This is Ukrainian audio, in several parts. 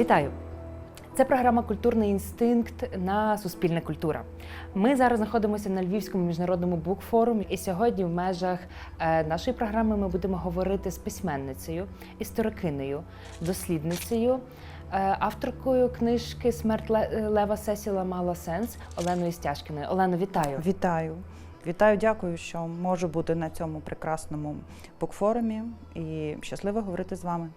Вітаю! Це програма Культурний інстинкт на Суспільна культура. Ми зараз знаходимося на Львівському міжнародному букфорумі, і сьогодні в межах е, нашої програми ми будемо говорити з письменницею, історикинею, дослідницею, е, авторкою книжки Смерть Лева Сесіла мала сенс Оленою Стяжкіною. Олено, вітаю! Вітаю. Вітаю, дякую, що можу бути на цьому прекрасному букфорумі і щасливо говорити з вами.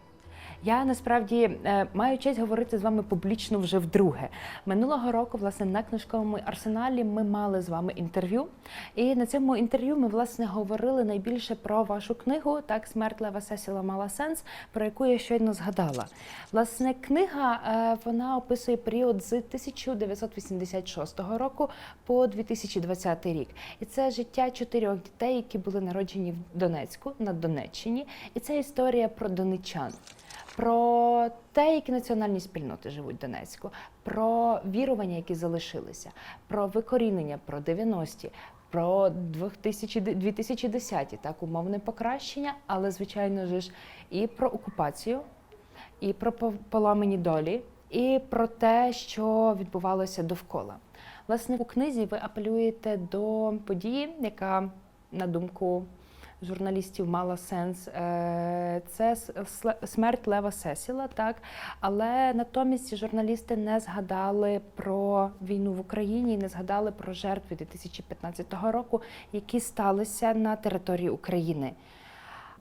Я насправді е, маю честь говорити з вами публічно вже вдруге. Минулого року, власне, на книжковому арсеналі ми мали з вами інтерв'ю. І на цьому інтерв'ю ми власне говорили найбільше про вашу книгу Так, смерть Лева Сесіла мала сенс, про яку я щойно згадала. Власне, книга е, вона описує період з 1986 року по 2020 рік. І це життя чотирьох дітей, які були народжені в Донецьку на Донеччині. І це історія про донеччан про те, які національні спільноти живуть в Донецьку, про вірування, які залишилися, про викорінення, про 90-ті, про 2000, 2010-ті, так, умовне покращення, але, звичайно ж, і про окупацію, і про по- поламані долі, і про те, що відбувалося довкола. Власне, у книзі ви апелюєте до події, яка, на думку журналістів мала сенс. Е, Це смерть Лева Сесіла, так але натомість журналісти не згадали про війну в Україні, і не згадали про жертви 2015 року, які сталися на території України.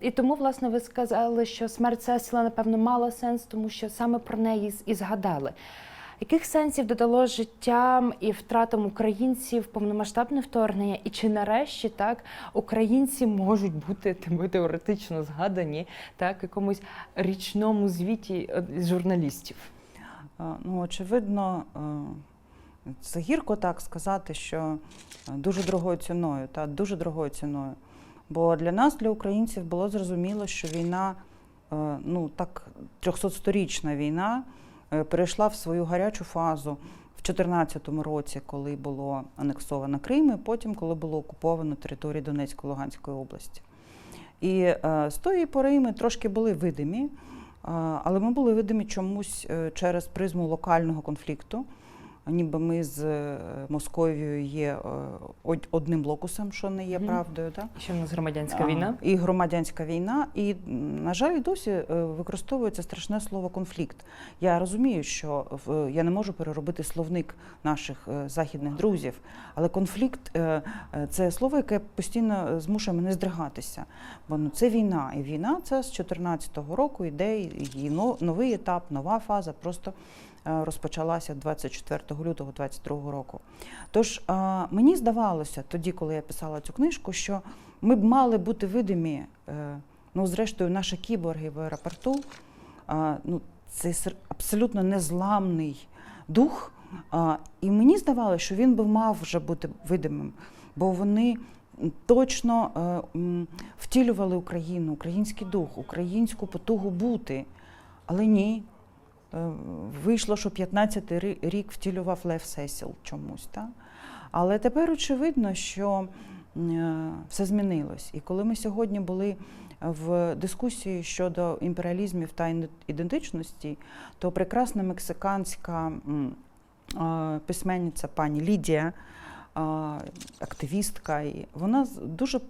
І тому, власне, ви сказали, що смерть Сесіла, напевно, мала сенс, тому що саме про неї і згадали. Яких сенсів додало життям і втратам українців повномасштабне вторгнення? І чи нарешті так українці можуть бути тими теоретично згадані так якомусь річному звіті е, журналістів? Е, Ну, очевидно, е, це гірко так сказати, що дуже дорогою ціною, та дуже дорогою ціною. Бо для нас, для українців, було зрозуміло, що війна, ну так, 300-сторічна війна, перейшла в свою гарячу фазу в 2014 році, коли було анексовано Крим, і потім, коли було окуповано територію Донецької Луганської області. І е, з тої пори ми трошки були видимі, е, але ми були видимі чомусь е, через призму локального конфлікту. Ніби ми з е, Московією є е, одним локусом, що не є правдою. Так? Що в нас громадянська А, війна? І громадянська війна. І, на жаль, досі е, використовується страшне слово конфлікт. Я розумію, що я не можу переробити словник наших західних друзів, але конфлікт це слово, яке постійно змушує мене здригатися. Бо ну, це війна. І війна це з 2014 року йде її но- новий етап, нова фаза. Просто розпочалася 24 лютого 2022 року. Тож е, мені здавалося тоді, коли я писала цю книжку, що ми б мали бути видимі. е, Ну, зрештою, наші кіборги в аеропорту, ну, це абсолютно незламний дух. І мені здавалося, що він би мав вже бути видимим, бо вони точно е, втілювали Україну, український дух, українську потугу бути. Але ні. Е, Вийшло, що 15-й рік втілював Лев Сесіл чомусь. Та? Але тепер очевидно, що е, все змінилось. І коли ми сьогодні були в дискусії щодо імперіалізмів та ідентичності, то прекрасна мексиканська е, письменниця пані Лідія, активістка, і вона дуже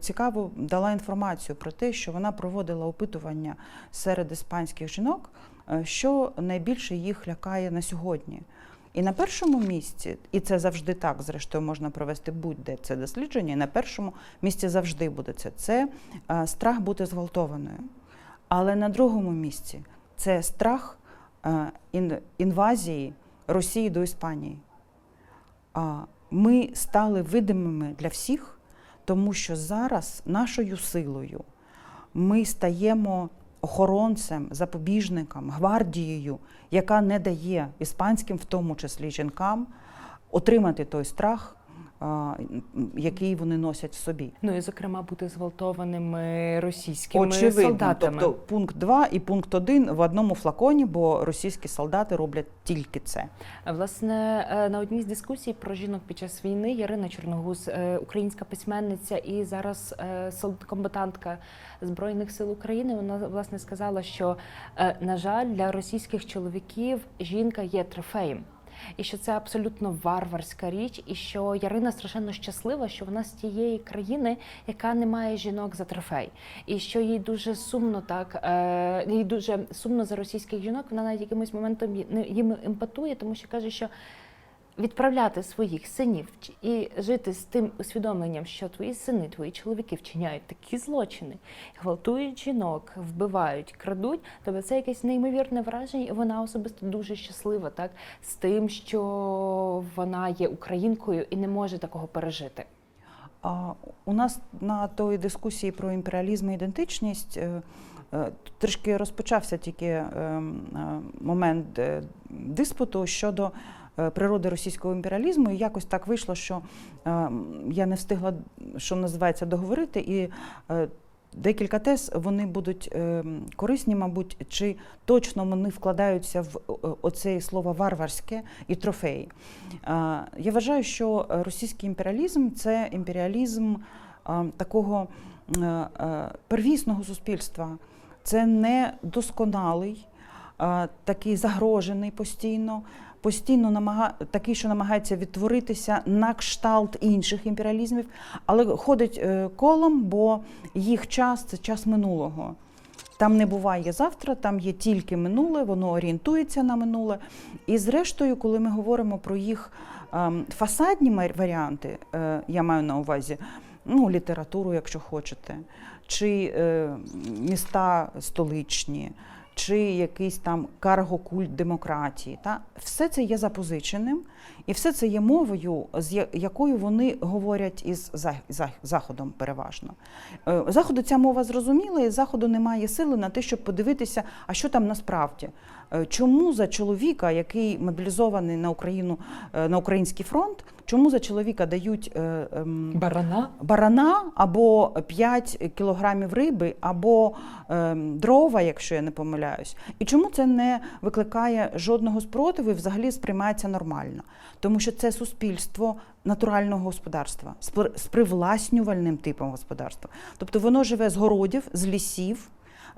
цікаво дала інформацію про те, що вона проводила опитування серед іспанських жінок, що найбільше їх лякає на сьогодні. І на першому місці, і це завжди так, зрештою, можна провести будь-де це дослідження. І на першому місці завжди буде це. Це е, страх бути зґвалтованою. Але на другому місці це страх е, інвазії Росії до Іспанії. Ми стали видимими для всіх, тому що зараз нашою силою ми стаємо охоронцем, запобіжником, гвардією, яка не дає іспанським, в тому числі жінкам, отримати той страх, який вони носять в собі. Ну і зокрема бути зґвалтованими російськими Очевидно, солдатами. тобто пункт 2 і пункт 1 в одному флаконі, бо російські солдати роблять тільки це. Власне, е, на одній з дискусій про жінок під час війни Ярина Чорногуз, е, українська письменниця і зараз е, сол- комбатантка Збройних сил України, вона власне сказала, що на жаль, для російських чоловіків жінка є трофеєм. І що це абсолютно варварська річ, і що Ярина страшенно щаслива, що вона з тієї країни, яка не має жінок за трофей, і що їй дуже сумно так, е, їй дуже сумно за російських жінок. Вона навіть якимось моментом їм імпатує, тому що каже, що відправляти своїх синів і жити з тим усвідомленням, що твої сини, твої чоловіки вчиняють такі злочини, гвалтують жінок, вбивають, крадуть. Тобто це якесь неймовірне враження, і вона особисто дуже щаслива, так з тим, що вона є українкою і не може такого пережити. У нас на той дискусії про імперіалізм і ідентичність е, е, трішки розпочався тільки е, м, е, момент диспуту щодо природи російського імперіалізму. І якось так вийшло, що е, я не встигла, що називається, договорити. І е, декілька тез вони будуть е, корисні, мабуть, чи точно вони вкладаються в е, оце слово варварське і трофеї. Е, Я вважаю, що е, російський імперіалізм це імперіалізм е, такого е, е, первісного суспільства. Це не досконалий, е, такий загрожений постійно, постійно намага... такий, що намагається відтворитися на кшталт інших імперіалізмів, але ходить е, колом, бо їх час це час минулого. Там не буває завтра, там є тільки минуле, воно орієнтується на минуле. І зрештою, коли ми говоримо про їх ем, фасадні варіанти, е, я маю на увазі ну, літературу, якщо хочете, чи е, міста столичні, чи якийсь там каргокульт демократії. Та? Все це є запозиченим, і все це є мовою, з якою вони говорять із за- за- Заходом переважно. Е, Заходу ця мова зрозуміла, і заходу немає сили на те, щоб подивитися, а що там насправді. Е, Чому за чоловіка, який мобілізований на Україну е, на український фронт, чому за чоловіка дають е, ем, Барана барана або 5 кілограмів риби, або ем, дрова, якщо я не помиляюсь. І чому це не викликає жодного спротиву і взагалі сприймається нормально? Тому що це суспільство натурального господарства з привласнювальним типом господарства. Тобто воно живе з городів, з лісів.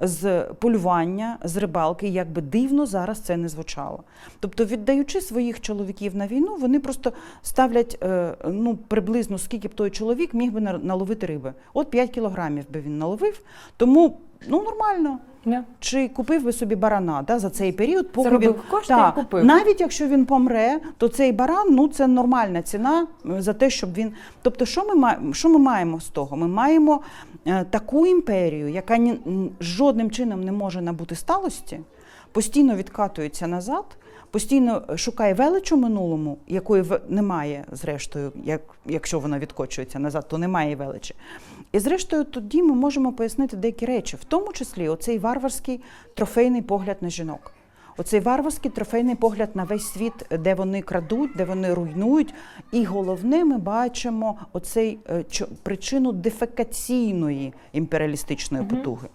З полювання, з рибалки, як би дивно зараз це не звучало. Тобто, віддаючи своїх чоловіків на війну, вони просто ставлять е, ну, приблизно скільки б той чоловік міг би наловити риби. От 5 кілограмів би він наловив, тому ну нормально. Yeah. Чи купив би собі барана да, за цей період, поки заробив він кошти да, і купив. навіть якщо він помре, то цей баран ну це нормальна ціна е, за те, щоб він. Тобто, що ми маємо? Що ми маємо з того? Ми маємо е, таку імперію, яка ні, жодним чином не може набути сталості, постійно відкатується назад. Постійно шукає велич у минулому, якої немає, зрештою, як, якщо вона відкочується назад, то немає величі. І зрештою, тоді ми можемо пояснити деякі речі, в тому числі оцей варварський трофейний погляд на жінок. Оцей варварський трофейний погляд на весь світ, де вони крадуть, де вони руйнують. І головне, ми бачимо оцей е, причину дефекаційної імперіалістичної потуги.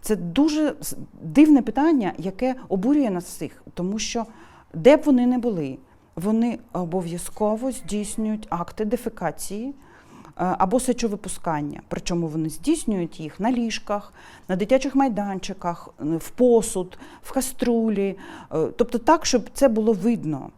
Це дуже дивне питання, яке обурює нас всіх, тому що де б вони не були, вони обов'язково здійснюють акти дефекації. е, Або сечовипускання, причому вони здійснюють їх на ліжках, на дитячих майданчиках, в посуд, в каструлі, е, тобто так, щоб це було видно.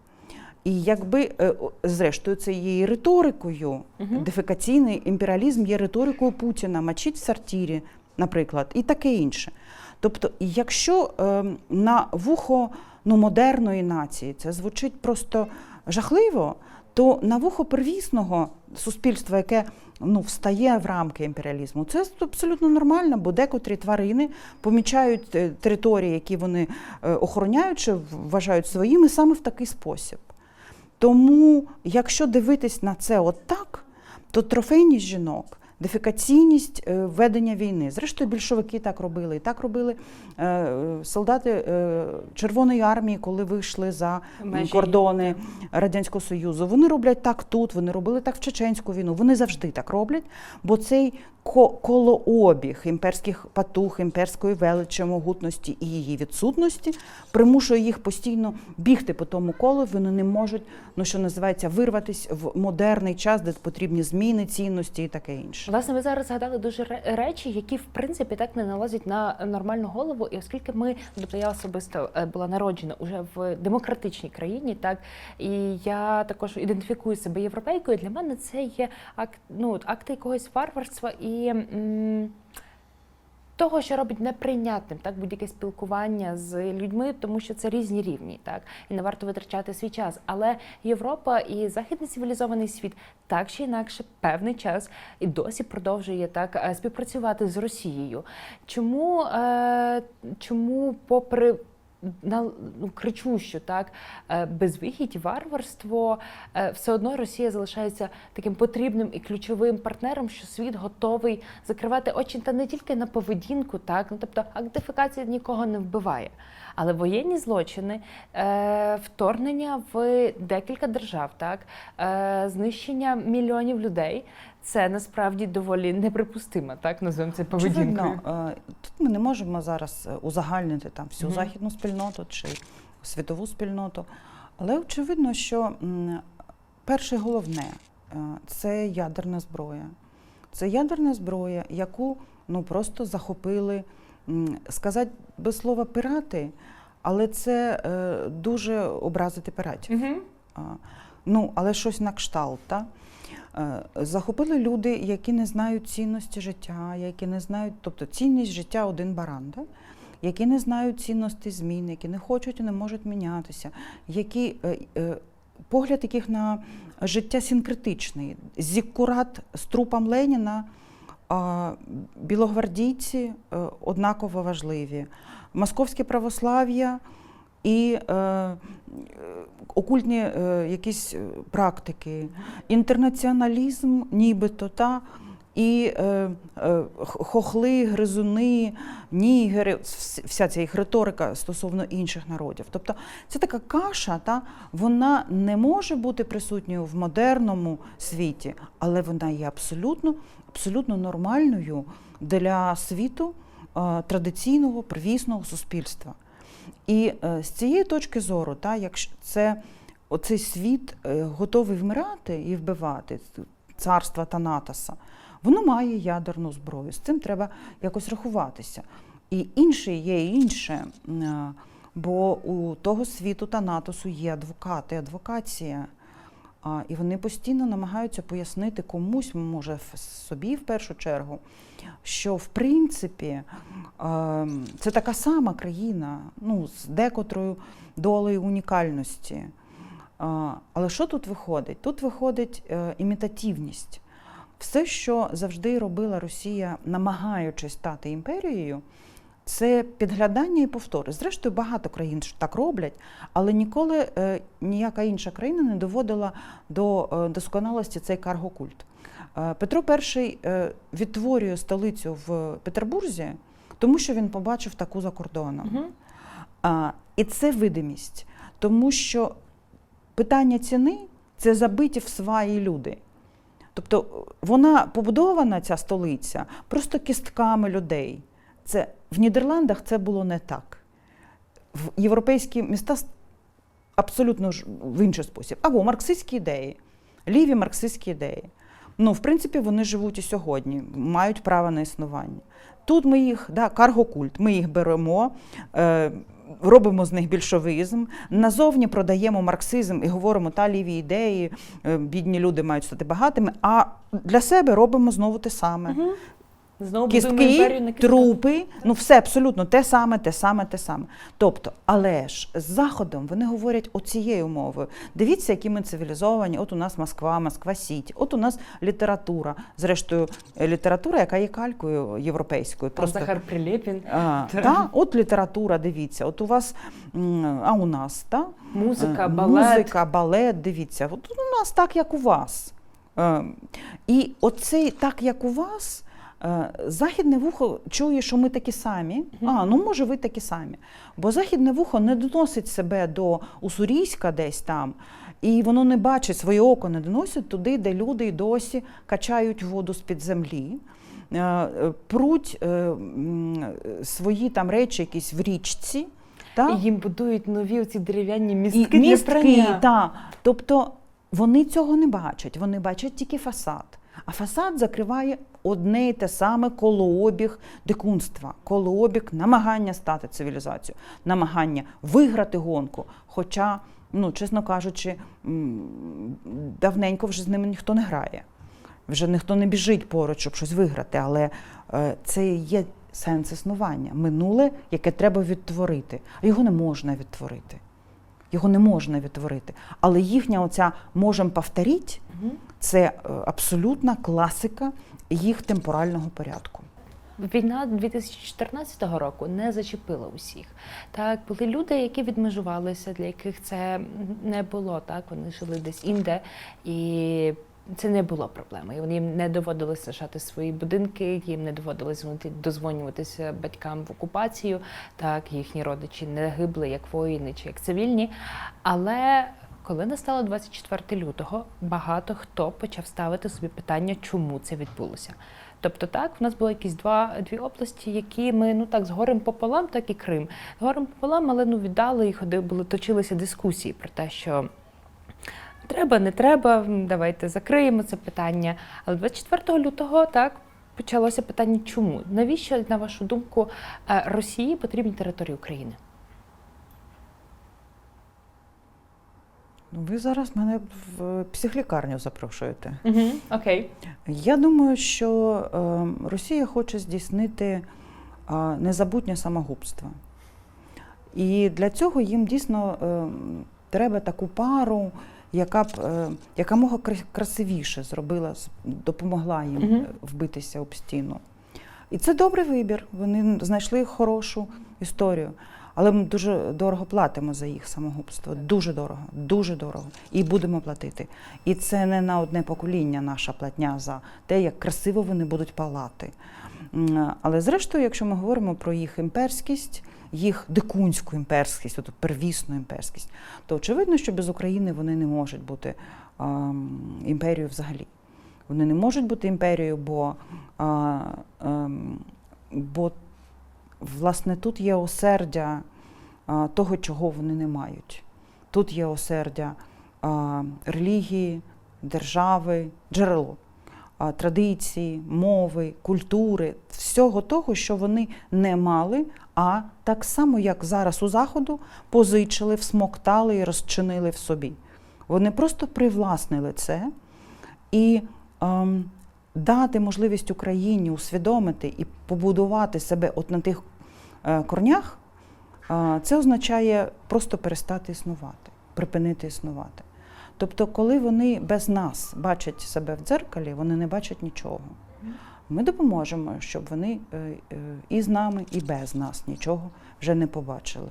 І якби е, зрештою це є і риторикою. Мгм. Дефекаційний імперіалізм є риторикою Путіна, мочіть в сортирі, наприклад, і таке інше. Тобто, якщо е, на вухо ну, модерної нації це звучить просто жахливо, то на вухо первісного суспільства, яке ну, встає в рамки імперіалізму, це абсолютно нормально, бо декотрі тварини помічають е, території, які вони е, охороняють, чи вважають своїми саме в такий спосіб. Тому, якщо дивитись на це отак, то трофейність жінок дефікаційність е, ведення війни. Зрештою, більшовики так робили. І так робили е, солдати е, Червоної армії, коли вийшли за Межі. кордони Радянського Союзу. Вони роблять так тут, вони робили так в Чеченську війну. Вони завжди так роблять, бо цей колообіг імперських патух, імперської величі, могутності і її відсутності примушує їх постійно бігти по тому колу. Вони не можуть, ну що називається, вирватися в модерний час, де потрібні зміни, цінності і таке інше. Власне, ви зараз згадали дуже речі, які в принципі так не налазять на нормальну голову. І оскільки ми, тобто я особисто е, була народжена уже в демократичній країні, так і я також ідентифікую себе європейкою. Для мене це є акт, ну акти якогось варварства і. М, того, що робить неприйнятним так будь-яке спілкування з людьми, тому що це різні рівні, так і не варто витрачати свій час. Але Європа і західний цивілізований світ так чи інакше певний час і досі продовжує так е, співпрацювати з Росією. Чому, е, чому попри ну, кричущу так е, безвихідь, варварство, е, все одно Росія залишається таким потрібним і ключовим партнером, що світ готовий закривати очі та не тільки на поведінку, так ну тобто актифікація нікого не вбиває. Але воєнні злочини, е, вторгнення в декілька держав, так знищення мільйонів людей. Це насправді доволі неприпустимо, так називаємо це поведінкою. Очевидно, е, тут ми не можемо зараз е, узагальнити там всю Мгм. західну спільноту чи світову спільноту. Але очевидно, що перше головне е, це ядерна зброя. Це ядерна зброя, яку ну просто захопили, сказати без слова пірати, але це е, дуже образити піратів. Угу. А, Ну, але щось на кшталт. Та? Е, Захопили люди, які не знають цінності життя, які не знають, тобто цінність життя один баран, та? які не знають цінності змін, які не хочуть і не можуть мінятися, які, е, е, погляд яких на життя синкретичний. Зіккурат з трупом Леніна, білогвардійці однаково важливі, московське православ'я і е, окультні е, якісь е, практики, інтернаціоналізм, нібито та. І е, е, хохли, гризуни, нігери, вся ця їх риторика стосовно інших народів. Тобто це така каша, та, вона не може бути присутньою в модерному світі, але вона є абсолютно, абсолютно нормальною для світу е, традиційного первісного суспільства. І е, з цієї точки зору, та, якщо це оцей світ е, готовий вмирати і вбивати царства Танатоса, воно має ядерну зброю. З цим треба якось рахуватися. І інше є інше, е, бо у того світу Танатосу є адвокати, адвокація. І вони постійно намагаються пояснити комусь, може, собі в першу чергу, що в принципі це така сама країна, ну, з декотрою долею унікальності. Але що тут виходить? Тут виходить е, імітативність. Все, що завжди робила Росія, намагаючись стати імперією, це підглядання і повтори. Зрештою, багато країн так роблять, але ніколи е, ніяка інша країна не доводила до е, досконалості цей каргокульт. Е, Петро І е, відтворює столицю в Петербурзі, тому що він побачив таку за кордоном. Угу. А, і це видимість, тому що питання ціни це забиті в сваї люди. Тобто вона побудована, ця столиця, просто кістками людей. Це, в Нідерландах це було не так. В європейські міста абсолютно ж в інший спосіб. Або марксистські ідеї, ліві марксистські ідеї. Ну, в принципі, вони живуть і сьогодні, мають право на існування. Тут ми їх, да, каргокульт, ми їх беремо, е, робимо з них більшовизм, назовні продаємо марксизм і говоримо, та ліві ідеї, е, бідні люди мають стати багатими, а для себе робимо знову те саме. Угу. Знову будуємо Кістки, імперію на кістках. трупи, ну все абсолютно те саме, те саме, те саме. Тобто, але ж з Заходом вони говорять оцією мовою. Дивіться, які ми цивілізовані. От у нас Москва, Москва Сіті, от у нас література. Зрештою, література, яка є калькою європейською. Там Захар Прилєпін, А, Та. от література, дивіться, от у вас, а у нас, та? музика, Е, балет. Музика, балет, дивіться. От у нас так, як у вас. Е, І оцей, так як у вас, західне вухо чує, що ми такі самі. А, ну може, ви такі самі. Бо західне вухо не доносить себе до Уссурійська десь там, і воно не бачить, своє око не доносить туди, де люди й досі качають воду з-під землі. е, е, Пруть е, свої там речі якісь в річці. та? І їм будують нові оці дерев'яні містки І для прання. та. Тобто вони цього не бачать, вони бачать тільки фасад. А фасад закриває одне й те саме колообіг дикунства, колообіг намагання стати цивілізацією, намагання виграти гонку. Хоча, ну, чесно кажучи, давненько вже з ними ніхто не грає. Вже ніхто не біжить поруч, щоб щось виграти, але е, це є сенс існування. Минуле, яке треба відтворити. А його не можна відтворити. Його не можна відтворити. Але їхня оця можемо повторити, Це е, абсолютна класика їх темпорального порядку. Війна 2014 року не зачепила усіх. Так, були люди, які відмежувалися, для яких це не було. Так, вони жили десь інде, і це не було проблемою. Їм не доводилося лишати свої будинки, їм не доводилось дозвонюватися батькам в окупацію. Так, їхні родичі не гибли як воїни чи як цивільні. Але коли настало 24 лютого, багато хто почав ставити собі питання, чому це відбулося. Тобто, так, в нас було якісь два дві області, які ми ну так з горем пополам, так і Крим. З горем пополам, але ну віддали і ходили, були точилися дискусії про те, що. Треба, не треба, давайте закриємо це питання. Але 24 лютого так почалося питання, чому? Навіщо, на вашу думку, е, Росії потрібні території України? Ну, Ви зараз мене в психлікарню запрошуєте. Угу, окей. Я думаю, що е, Росія хоче здійснити е, незабутнє самогубство. І для цього їм дійсно е, треба таку пару, яка б е, якомога красивіше зробила, допомогла їм е, вбитися об стіну. І це добрий вибір. Вони знайшли хорошу історію. Але ми дуже дорого платимо за їх самогубство. Дуже дорого, дуже дорого. І будемо платити. І це не на одне покоління наша платня за те, як красиво вони будуть палати. Але зрештою, якщо ми говоримо про їх імперськість, їх дикунську імперськість, оту первісну імперськість, то очевидно, що без України вони не можуть бути ем, імперією взагалі. Вони не можуть бути імперією, бо, ем, бо власне тут є осердя того, чого вони не мають. Тут є осердя релігії, держави, джерело, традиції, мови, культури, всього того, що вони не мали, а так само, як зараз у Заходу, позичили, всмоктали і розчинили в собі. Вони просто привласнили це і ем, дати можливість Україні усвідомити і побудувати себе от на тих е, корнях, це означає просто перестати існувати, припинити існувати. Тобто, коли вони без нас бачать себе в дзеркалі, вони не бачать нічого. Ми допоможемо, щоб вони е, е, і з нами, і без нас нічого вже не побачили.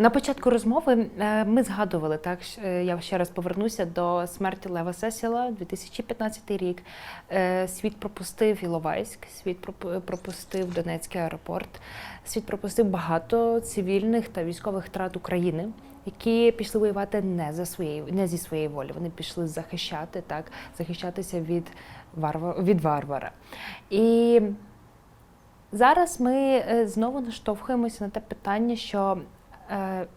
На початку розмови е, ми згадували так. е, Я ще раз повернуся до смерті Лева Сесіла, 2015 рік. Е, Світ пропустив Іловайськ, світ проп- пропустив Донецький аеропорт, світ пропустив багато цивільних та військових втрат України, які пішли воювати не за своєї, не зі своєї волі. Вони пішли захищати так, захищатися від варвара від варвара. І Зараз ми знову наштовхуємося на те питання, що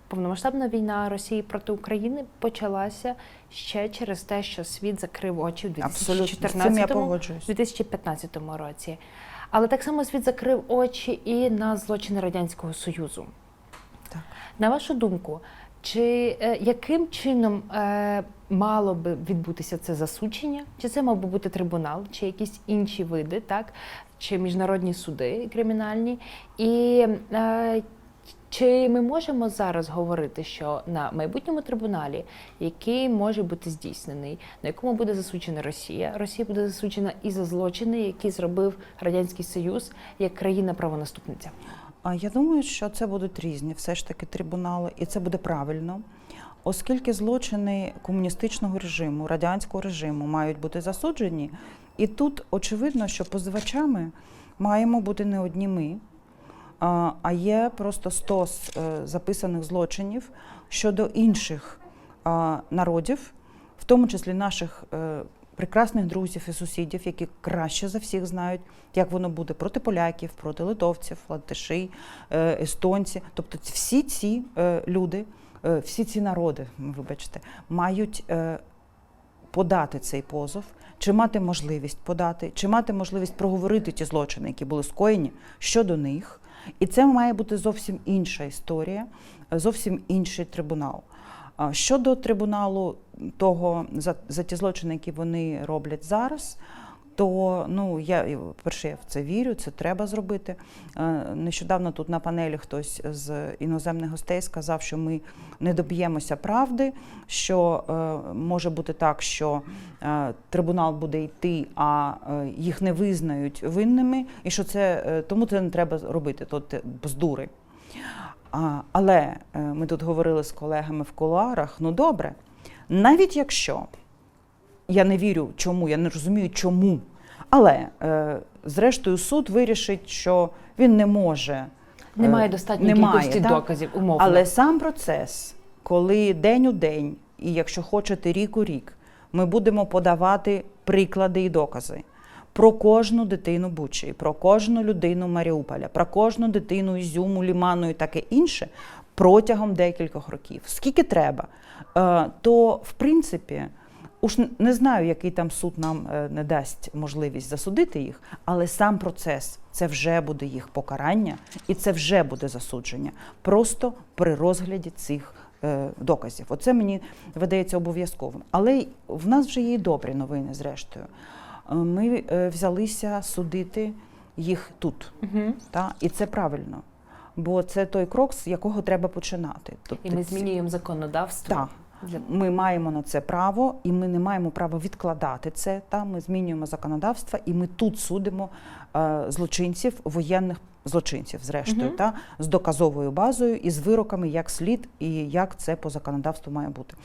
повномасштабна війна Росії проти України почалася ще через те, що світ закрив очі в Абсолютно з цим я 2014-му, погоджуюсь. 2015 році. Але так само світ закрив очі і на злочини Радянського Союзу. Так. На вашу думку, чи е, яким чином е, мало би відбутися це засудження? Чи це мав би бути трибунал, чи якісь інші види, так? чи міжнародні суди кримінальні? І е, чи ми можемо зараз говорити, що на майбутньому трибуналі, який може бути здійснений, на якому буде засуджена Росія, Росія буде засуджена і за злочини, які зробив Радянський Союз як країна-правонаступниця? А я думаю, що це будуть різні все ж таки трибунали, і це буде правильно. оскільки злочини комуністичного режиму, радянського режиму мають бути засуджені, і тут очевидно, що позивачами маємо бути не одні ми, а є просто стос е, записаних злочинів щодо інших народів, в тому числі наших е, прекрасних друзів і сусідів, які краще за всіх знають, як воно буде проти поляків, проти литовців, латиші, е, естонці. Тобто всі ці люди, всі ці народи, вибачте, мають подати цей позов, чи мати можливість подати, чи мати можливість проговорити ті злочини, які були скоєні щодо них. І це має бути зовсім інша історія, зовсім інший трибунал. Щодо трибуналу того за, за ті злочини, які вони роблять зараз, то ну я перше я в це вірю, це треба зробити. Е, Нещодавно тут на панелі хтось з іноземних гостей сказав, що ми не доб'ємося правди, що е, може бути так, що е, трибунал буде йти, а їх не визнають винними, і що це тому це не треба робити, то бздури. Але ми тут говорили з колегами в кулуарах, ну добре, навіть якщо я не вірю, чому, я не розумію, чому. Але е, зрештою суд вирішить, що він не може. Немає е, достатньої немає, кількості так? доказів, умовно. Але сам процес, коли день у день, і якщо хочете рік у рік, ми будемо подавати приклади і докази про кожну дитину Бучі, про кожну людину Маріуполя, про кожну дитину Ізюму, Ліману і таке інше протягом декількох років. Скільки треба, е, то в принципі. Уж не знаю, який там суд нам е, не дасть можливість засудити їх, але сам процес це вже буде їх покарання, і це вже буде засудження. Просто при розгляді цих е, доказів. Оце мені видається обов'язковим. Але в нас вже є і добрі новини, зрештою. Е, Ми взялися судити їх тут, Угу. та? і це правильно. Бо це той крок, з якого треба починати. Тобто І ми змінюємо законодавство. Так. Ми маємо на це право, і ми не маємо права відкладати це. Та ми змінюємо законодавство, і ми тут судимо е, злочинців, воєнних злочинців, зрештою, Мгм. та з доказовою базою і з вироками, як слід і як це по законодавству має бути.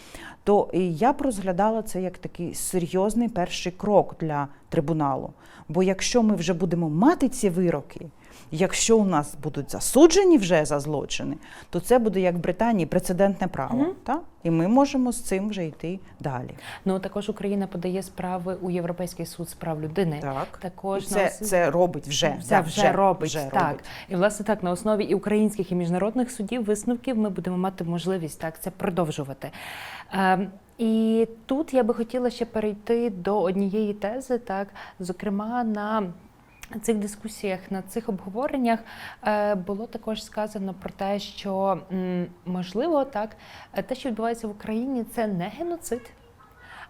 То і я б розглядала це як такий серйозний перший крок для трибуналу. Бо якщо ми вже будемо мати ці вироки, якщо у нас будуть засуджені вже за злочини, то це буде як в Британії прецедентне право. Мгм. Та? І ми можемо з цим вже йти далі. Ну також Україна подає справи у Європейський суд з прав людини. Так. Також це, нас- це робить вже. Це да, вже, робить вже так. робить. І власне так на основі і українських і міжнародних судів висновків ми будемо мати можливість так це продовжувати. Ем, і тут я би хотіла ще перейти до однієї тези, так зокрема на. Цих дискусіях на цих обговореннях е, було також сказано про те, що можливо так е, те, що відбувається в Україні, це не геноцид,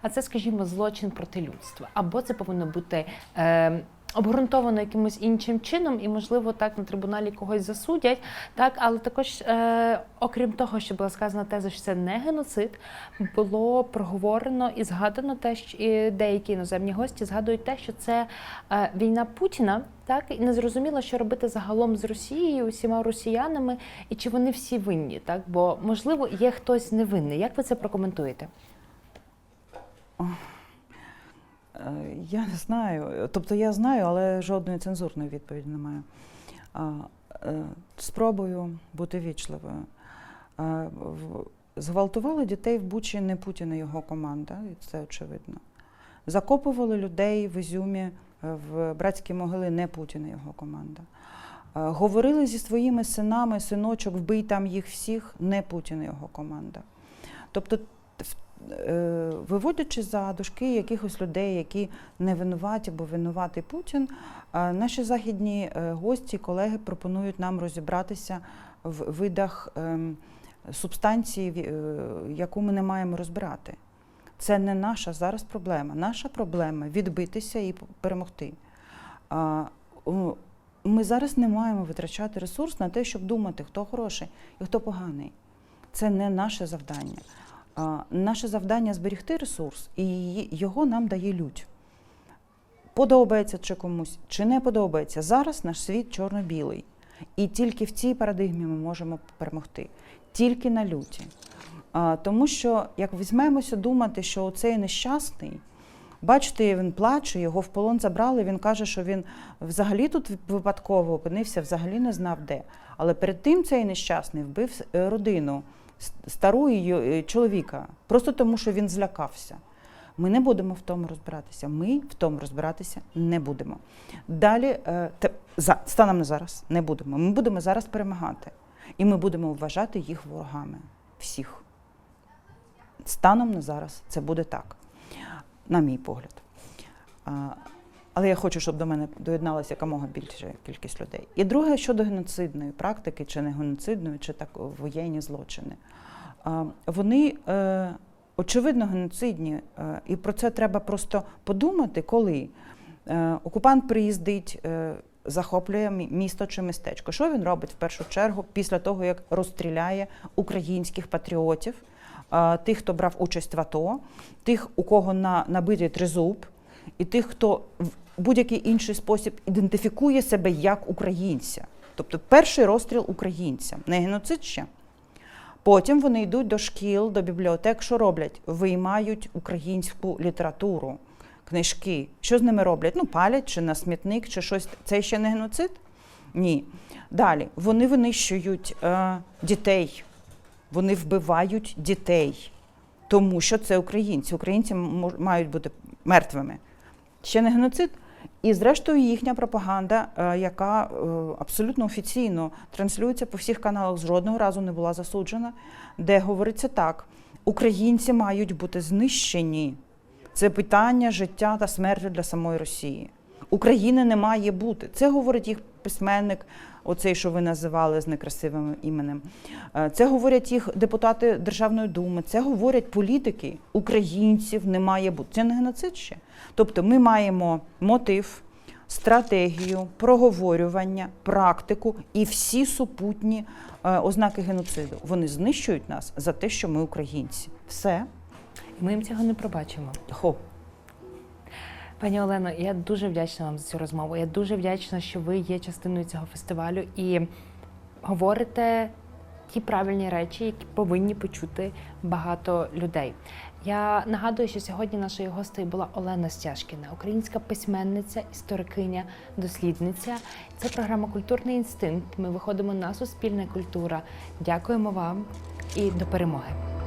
а це, скажімо, злочин проти людства. Або це повинно бути е, обґрунтовано якимось іншим чином, і, можливо, так на трибуналі когось засудять. Так, але також, е, окрім того, що була сказана теза, що це не геноцид, було проговорено і згадано те, що і деякі іноземні гості згадують те, що це е, війна Путіна. Так і не зрозуміло, що робити загалом з Росією, усіма росіянами, і чи вони всі винні, так бо можливо є хтось невинний. Як ви це прокоментуєте? Е, Я не знаю. Тобто я знаю, але жодної цензурної відповіді немає. Е, Спробую бути вічливою. Зґвалтували дітей в Бучі не Путін і його команда, і це очевидно. Закопували людей в Ізюмі е, в братські могили не Путін і його команда. Е, Говорили зі своїми синами, синочок, вбий там їх всіх, не Путін і його команда. Тобто, е, виводячи за дужки якихось людей, які не винуваті, бо винуватий Путін, е, наші західні е, гості, колеги пропонують нам розібратися в видах ем, субстанції, е, яку ми не маємо розбирати. Це не наша зараз проблема. Наша проблема відбитися і перемогти. Ми зараз не маємо витрачати ресурс на те, щоб думати, хто хороший і хто поганий. Це не наше завдання. Наше завдання зберегти ресурс, і його нам дає лють. Подобається чи комусь, чи не подобається. Зараз наш світ чорно-білий. І тільки в цій парадигмі ми можемо перемогти. Тільки на люті. Тому що як візьмемося думати, що цей нещасний, бачите, він плаче, його в полон забрали. Він каже, що він взагалі тут випадково опинився, взагалі не знав де. Але перед тим цей нещасний вбив е, родину стару е, чоловіка, просто тому, що він злякався. Ми не будемо в тому розбиратися. Ми в тому розбиратися не будемо. Далі, е, те, за, станом на зараз, не будемо. Ми будемо зараз перемагати. І ми будемо вважати їх ворогами. Всіх. Станом на зараз це буде так, на мій погляд. Але я хочу, щоб до мене доєдналася якомога більша кількість людей. І друге щодо геноцидної практики, чи не геноцидної, чи так воєнні злочини. Вони е, очевидно геноцидні, е, і про це треба просто подумати, коли е, окупант приїздить, захоплює місто чи містечко. Що він робить в першу чергу після того, як розстріляє українських патріотів, тих, хто брав участь в АТО, тих, у кого на набитий тризуб, і тих, хто в будь-який інший спосіб ідентифікує себе як українця. Тобто перший розстріл українця, не геноцид ще. Потім вони йдуть до шкіл, до бібліотек. Що роблять? Виймають українську літературу, книжки. Що з ними роблять? Ну, палять чи на смітник, чи щось. Це ще не геноцид? Ні. Далі вони винищують е, дітей, вони вбивають дітей, тому що це українці. Українці мають бути мертвими. Ще не геноцид. І зрештою їхня пропаганда, е, яка е, абсолютно офіційно транслюється по всіх каналах, жодного разу не була засуджена, де говориться так: українці мають бути знищені. Це питання життя та смерті для самої Росії. України не має бути. Це говорить їх письменник, оцей, що ви називали з некрасивим іменем. Е, Це говорять їх депутати Державної думи, це говорять політики. Українців не має бути. Це не геноцид ще. Тобто ми маємо мотив, стратегію, проговорювання, практику і всі супутні е, ознаки геноциду. Вони знищують нас за те, що ми українці. Все. Ми їм цього не пробачимо. Хо. Пані Олено, я дуже вдячна вам за цю розмову. Я дуже вдячна, що ви є частиною цього фестивалю і говорите ті правильні речі, які повинні почути багато людей. Я нагадую, що сьогодні нашою гостею була Олена Стяжкіна, українська письменниця, історикиня, дослідниця. Це програма Культурний інстинкт. Ми виходимо на суспільна культура. Дякуємо вам і до перемоги.